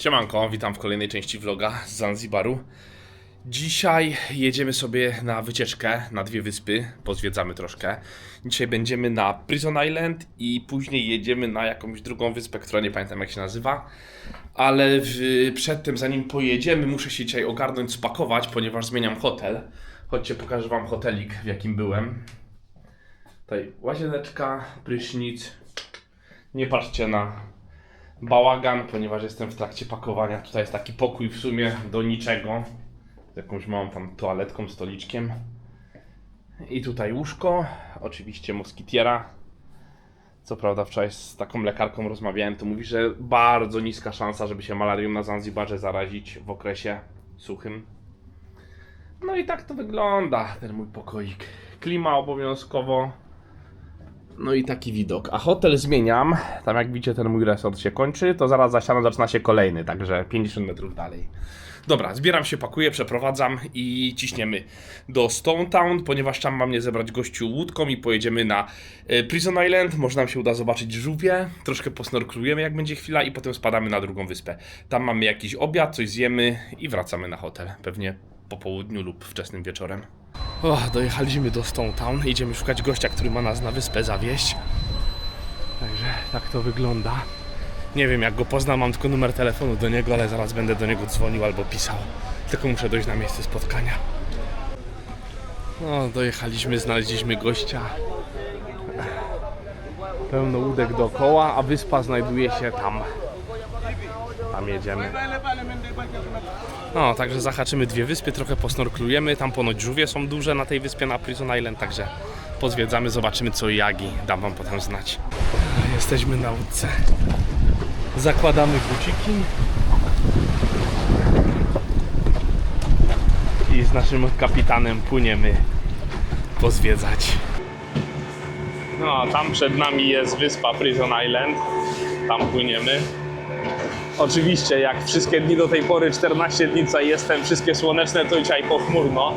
Siemanko, witam w kolejnej części vloga z Zanzibaru. Dzisiaj jedziemy sobie na wycieczkę na dwie wyspy, pozwiedzamy troszkę. Dzisiaj będziemy na Prison Island i później jedziemy na jakąś drugą wyspę, która nie pamiętam jak się nazywa. Ale w, przedtem, zanim pojedziemy, muszę się dzisiaj ogarnąć, spakować, ponieważ zmieniam hotel. Chodźcie, pokażę wam hotelik, w jakim byłem. Tutaj łazieneczka, prysznic. Nie patrzcie na bałagan, ponieważ jestem w trakcie pakowania. Tutaj jest taki pokój w sumie do niczego. Z jakąś małą tam toaletką, stoliczkiem. I tutaj łóżko. Oczywiście moskitiera. Co prawda wczoraj z taką lekarką rozmawiałem, to mówi, że bardzo niska szansa, żeby się malarią na Zanzibarze zarazić w okresie suchym. No i tak to wygląda, ten mój pokoik. Klima obowiązkowo. No i taki widok. A hotel zmieniam. Tam jak widzicie ten mój resort się kończy, to zaraz za ścianą zaczyna się kolejny, także 50 metrów dalej. Dobra, zbieram się, pakuję, przeprowadzam i ciśniemy do Stone Town, ponieważ tam mam mnie zebrać gościu łódką i pojedziemy na e, Prison Island. Może nam się uda zobaczyć żółwie, troszkę posnorklujemy jak będzie chwila i potem spadamy na drugą wyspę. Tam mamy jakiś obiad, coś zjemy i wracamy na hotel. Pewnie po południu lub wczesnym wieczorem. Dojechaliśmy do Stone Town. Idziemy szukać gościa, który ma nas na wyspę zawieść. Także tak to wygląda. Nie wiem jak go poznam, mam tylko numer telefonu do niego, ale zaraz będę do niego dzwonił albo pisał. Tylko muszę dojść na miejsce spotkania. No, dojechaliśmy, znaleźliśmy gościa. Pełno łódek dookoła, a wyspa znajduje się tam. Tam jedziemy. No, także zahaczymy dwie wyspy, trochę posnorklujemy. Tam ponoć żółwie są duże na tej wyspie na Prison Island, także pozwiedzamy, zobaczymy co i jak i dam wam potem znać. Jesteśmy na łódce. Zakładamy buciki. I z naszym kapitanem płyniemy pozwiedzać. No, tam przed nami jest wyspa Prison Island. Tam płyniemy. Oczywiście, jak wszystkie dni do tej pory, 14 dni co jestem, wszystkie słoneczne, to dzisiaj pochmurno.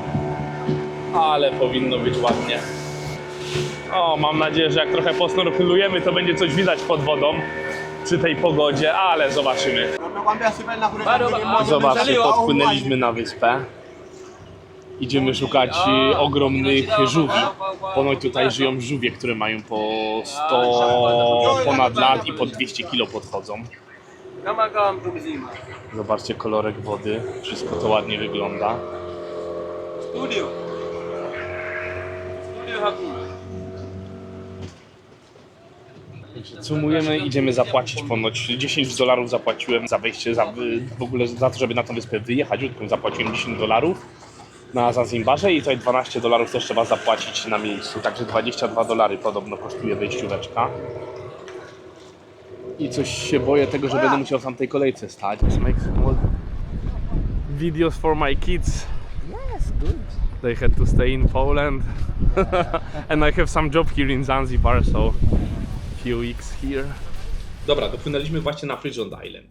Ale powinno być ładnie. O, mam nadzieję, że jak trochę posnorkelujemy, to będzie coś widać pod wodą przy tej pogodzie, ale zobaczymy. Zobaczcie, podpłynęliśmy na wyspę. Idziemy szukać y, ogromnych żółwi. Ponoć tutaj żyją żółwie, które mają po 100 ponad lat i po 200 kilo podchodzą. Kama kama mtu mzima. Zobaczcie kolorek wody, wszystko to ładnie wygląda. Studio. Studio hakuna. Sumujemy, idziemy zapłacić ponoć 10 dolarów zapłaciłem za wejście, za, w ogóle za to, żeby na tę wyspę wyjechać, zapłaciłem 10 dolarów na Zanzibarze i tutaj 12 dolarów też trzeba zapłacić na miejscu, także 22 dolary podobno kosztuje wejścióweczka. I coś się boję tego, że będę musiał w tamtej kolejce stać. Make small videos for my kids. Yes, good. They had to stay in Poland and I have some job here in Zanzibar, so few weeks here. Dobra, dopłynęliśmy właśnie na Prison Island.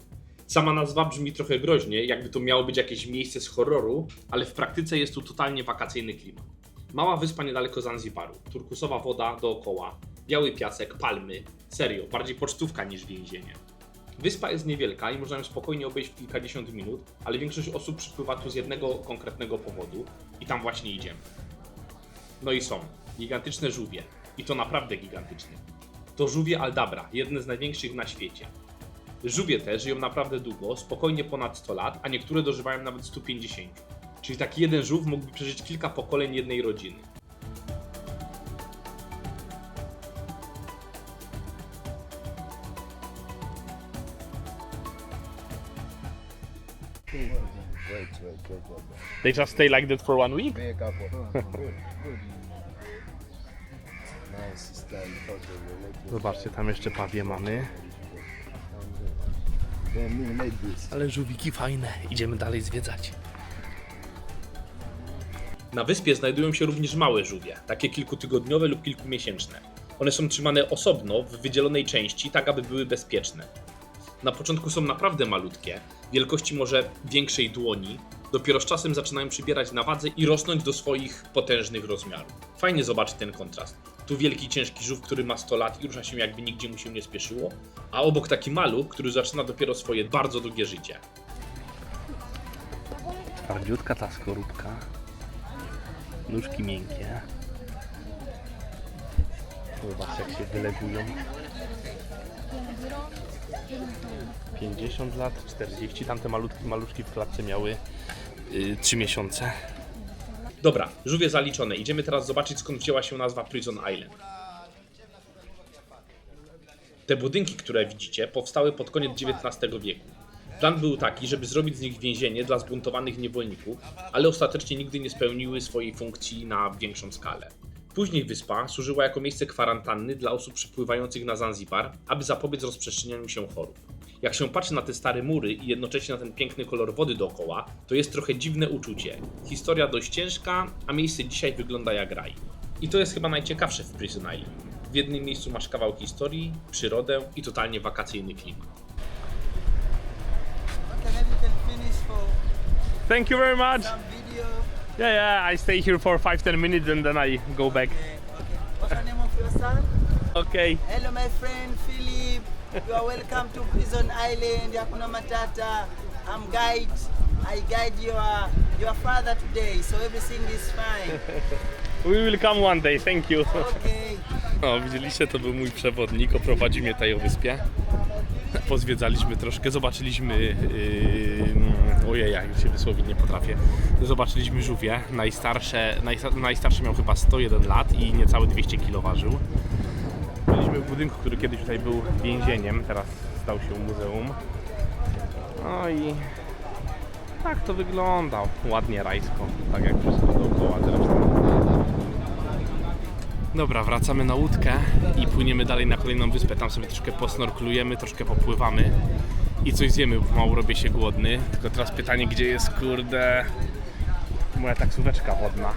Sama nazwa brzmi trochę groźnie, jakby to miało być jakieś miejsce z horroru, ale w praktyce jest tu totalnie wakacyjny klimat. Mała wyspa niedaleko Zanzibaru, turkusowa woda dookoła, biały piasek, palmy. Serio, bardziej pocztówka niż więzienie. Wyspa jest niewielka i można ją spokojnie obejść w kilkadziesiąt minut, ale większość osób przypływa tu z jednego konkretnego powodu i tam właśnie idziemy. No i są gigantyczne żółwie. I to naprawdę gigantyczne. To żółwie Aldabra, jedne z największych na świecie. Żółwie te żyją naprawdę długo, spokojnie ponad 100 lat, a niektóre dożywają nawet 150. Czyli taki jeden żółw mógłby przeżyć kilka pokoleń jednej rodziny. Wait, wait, wait, wait. They just stay like that for one week? Big apple. Good. Nice photo. Zobaczcie, tam jeszcze pawie mamy. Then this. Ale żółwiki fajne. Idziemy dalej zwiedzać. Na wyspie znajdują się również małe żółwie, takie kilkutygodniowe lub kilkumiesięczne. One są trzymane osobno w wydzielonej części, tak aby były bezpieczne. Na początku są naprawdę malutkie, wielkości może większej dłoni, dopiero z czasem zaczynają przybierać na wadze i rosnąć do swoich potężnych rozmiarów. Fajnie zobaczyć ten kontrast. Tu wielki, ciężki żółw, który ma 100 lat i rusza się jakby nigdzie mu się nie spieszyło, a obok taki maluch, który zaczyna dopiero swoje bardzo długie życie. Twardziutka ta skorupka. Nóżki miękkie. Zobacz jak się wylegują. 50 lat, 40, tamte malutki, maluszki w klatce miały yy, 3 miesiące. Dobra, żółwie zaliczone. Idziemy teraz zobaczyć skąd wzięła się nazwa Prison Island. Te budynki, które widzicie, powstały pod koniec XIX wieku. Plan był taki, żeby zrobić z nich więzienie dla zbuntowanych niewolników, ale ostatecznie nigdy nie spełniły swojej funkcji na większą skalę. Później wyspa służyła jako miejsce kwarantanny dla osób przypływających na Zanzibar, aby zapobiec rozprzestrzenianiu się chorób. Jak się patrzy na te stare mury i jednocześnie na ten piękny kolor wody dookoła, to jest trochę dziwne uczucie. Historia dość ciężka, a miejsce dzisiaj wygląda jak raj. I to jest chyba najciekawsze w Prison Island. W jednym miejscu masz kawał historii, przyrodę i totalnie wakacyjny klimat. Thank you very much. Yeah, yeah, I stay here for 5-10 minutes and then I go back. Okay, okay. What's the name of your son? Okay. Hello, my friend Philip. You are welcome to Prison Island, Hakuna Matata. I'm guide. I guide your your father today, so everything is fine. We will come one day, thank you. Okay. No, widzieliście, to był mój przewodnik, oprowadził mnie tutaj o wyspie. Pozwiedzaliśmy troszkę, zobaczyliśmy. Yy, ojej, ja już się wysłowić nie potrafię. Zobaczyliśmy żółwie. Najstarsze, najsta- najstarszy miał chyba 101 lat i niecałe 200 kg ważył. Byliśmy w budynku, który kiedyś tutaj był więzieniem, teraz stał się muzeum. No i tak to wygląda. Ładnie rajsko, tak jak wszystko dookoła. Dobra, wracamy na łódkę i płyniemy dalej na kolejną wyspę. Tam sobie troszkę posnorklujemy, troszkę popływamy i coś zjemy, bo mało robię się głodny. Tylko teraz pytanie, gdzie jest, kurde, moja taksóweczka wodna.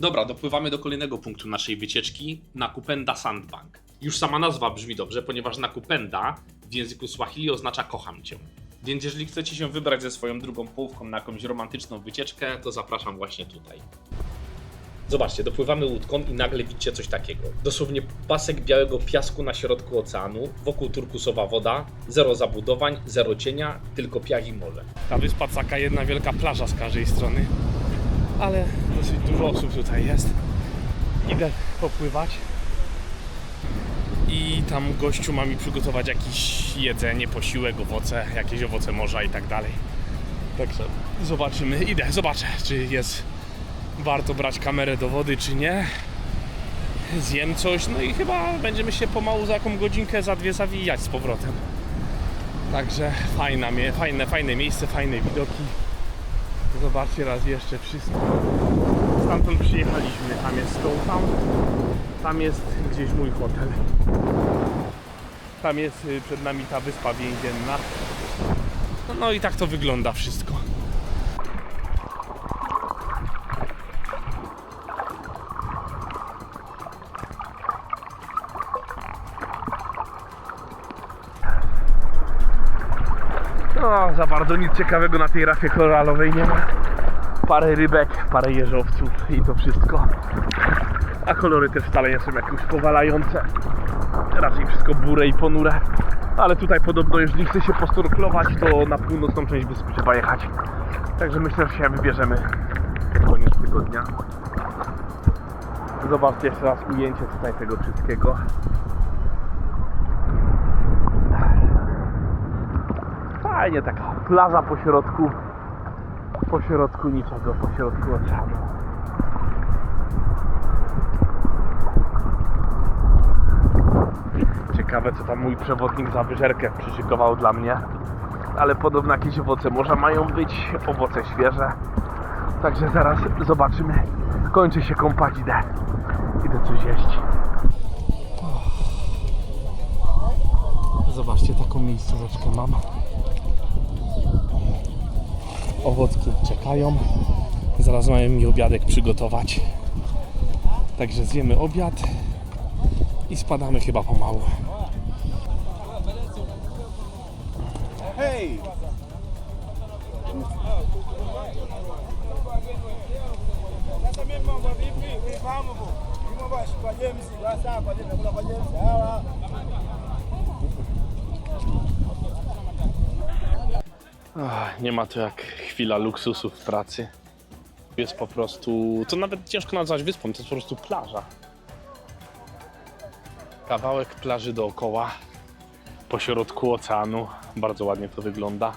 Dobra, dopływamy do kolejnego punktu naszej wycieczki, Nakupenda Sandbank. Już sama nazwa brzmi dobrze, ponieważ Nakupenda w języku Swahili oznacza kocham cię. Więc jeżeli chcecie się wybrać ze swoją drugą połówką na jakąś romantyczną wycieczkę, to zapraszam właśnie tutaj. Zobaczcie, dopływamy łódką i nagle widzicie coś takiego. Dosłownie pasek białego piasku na środku oceanu, wokół turkusowa woda, zero zabudowań, zero cienia, tylko piach i morze. Ta wyspa caka jedna wielka plaża z każdej strony, ale dosyć dużo osób tutaj jest. Idę popływać. I tam gościu ma mi przygotować jakieś jedzenie, posiłek, owoce, jakieś owoce morza i tak dalej. Także zobaczymy. Idę, zobaczę, czy jest warto brać kamerę do wody, czy nie. Zjem coś, no i chyba będziemy się pomału za jaką godzinkę, za dwie zawijać z powrotem. Także fajna, fajne, fajne miejsce, fajne widoki. Zobaczcie raz jeszcze wszystko. Stamtąd przyjechaliśmy. Tam jest Stone Tam jest gdzieś mój hotel. Tam jest y, przed nami ta wyspa więzienna. No, no i tak to wygląda wszystko. No, za bardzo nic ciekawego na tej rafie koralowej nie ma. Parę rybek, parę jeżowców i to wszystko. A kolory też wcale nie są jakieś powalające. Raczej wszystko bure i ponure. Ale tutaj podobno, jeżeli chce się postorklować, to na północną część wyspy trzeba jechać. Także myślę, że się wybierzemy pod koniec tygodnia. Zobaczcie jeszcze raz ujęcie tutaj tego wszystkiego. Fajnie taka plaża po środku, po środku niczego, po środku oceanu. Ciekawe co tam mój przewodnik za wyżerkę przyszykował dla mnie. Ale podobno jakieś owoce morza mają być, owoce świeże. Także zaraz zobaczymy. Kończy się kąpać, idę. Idę coś jeść. Zobaczcie, taką miejscóweczkę mam. Owocki czekają. Zaraz mają mi obiadek przygotować. Także zjemy obiad i spadamy chyba pomału. Hey! Ach, nie ma to jak chwila luksusu w pracy. Jest po prostu. To nawet ciężko nazwać wyspą, to jest po prostu plaża. Kawałek plaży dookoła, pośrodku oceanu. Bardzo ładnie to wygląda.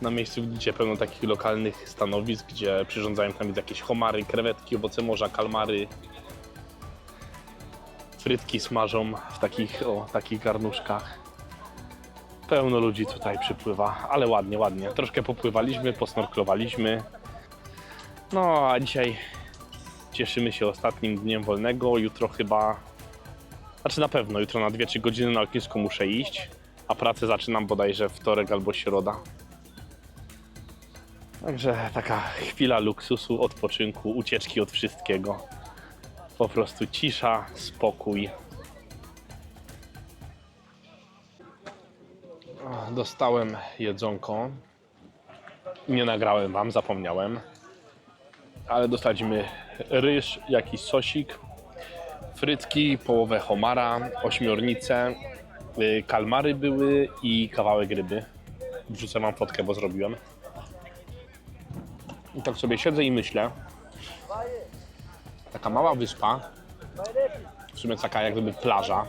Na miejscu widzicie pełno takich lokalnych stanowisk, gdzie przyrządzają tam jakieś homary, krewetki, owoce morza, kalmary. Frytki smażą w takich, o, takich garnuszkach. Pełno ludzi tutaj przypływa, ale ładnie, ładnie. Troszkę popływaliśmy, posnorklowaliśmy. No a dzisiaj cieszymy się ostatnim dniem wolnego. Jutro chyba, znaczy na pewno, jutro na 2-3 godziny na lotnisko muszę iść, a pracę zaczynam bodajże wtorek albo środa. Także taka chwila luksusu, odpoczynku, ucieczki od wszystkiego. Po prostu cisza, spokój. Dostałem jedzonko. Nie nagrałem wam, zapomniałem. Ale dostaliśmy ryż, jakiś sosik, frytki, połowę homara, ośmiornicę, y, kalmary były i kawałek ryby. Wrzucę wam fotkę, bo zrobiłem. I tak sobie siedzę i myślę. Taka mała wyspa, w sumie taka jak gdyby plaża,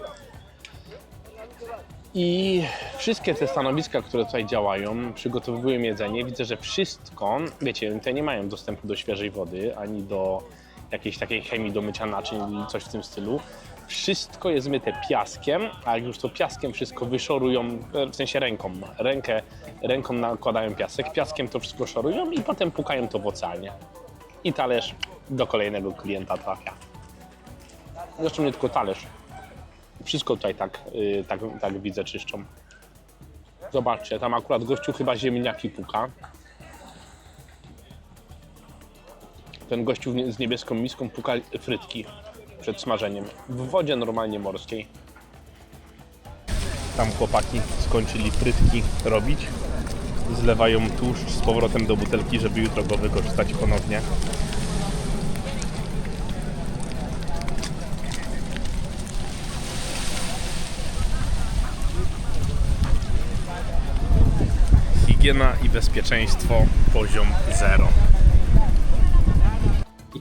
i wszystkie te stanowiska, które tutaj działają, przygotowują jedzenie. Widzę, że wszystko, wiecie, te nie mają dostępu do świeżej wody, ani do jakiejś takiej chemii do mycia naczyń, i coś w tym stylu. Wszystko jest myte piaskiem, a jak już to piaskiem wszystko wyszorują, w sensie ręką, rękę, ręką nakładają piasek, piaskiem to wszystko szorują i potem pukają to w oceanie. I talerz do kolejnego klienta trafia. Zresztą nie tylko talerz, wszystko tutaj tak, y, tak, tak widzę czyszczą. Zobaczcie, tam akurat gościu chyba ziemniaki puka. Ten gościu z niebieską miską puka frytki przed smażeniem. W wodzie normalnie morskiej. Tam chłopaki skończyli frytki robić. Zlewają tłuszcz z powrotem do butelki, żeby jutro go wykorzystać ponownie. Higiena i bezpieczeństwo poziom zero.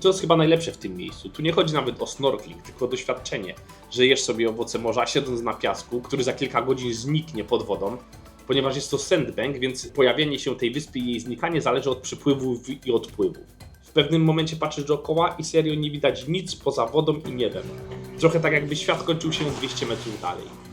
I to jest chyba najlepsze w tym miejscu. Tu nie chodzi nawet o snorkling, tylko o doświadczenie, że jesz sobie owoce morza siedząc na piasku, który za kilka godzin zniknie pod wodą, ponieważ jest to sandbank, więc pojawienie się tej wyspy i jej znikanie zależy od przypływów i odpływów. W pewnym momencie patrzysz dookoła i serio nie widać nic poza wodą i niebem. Trochę tak jakby świat kończył się 200 metrów dalej.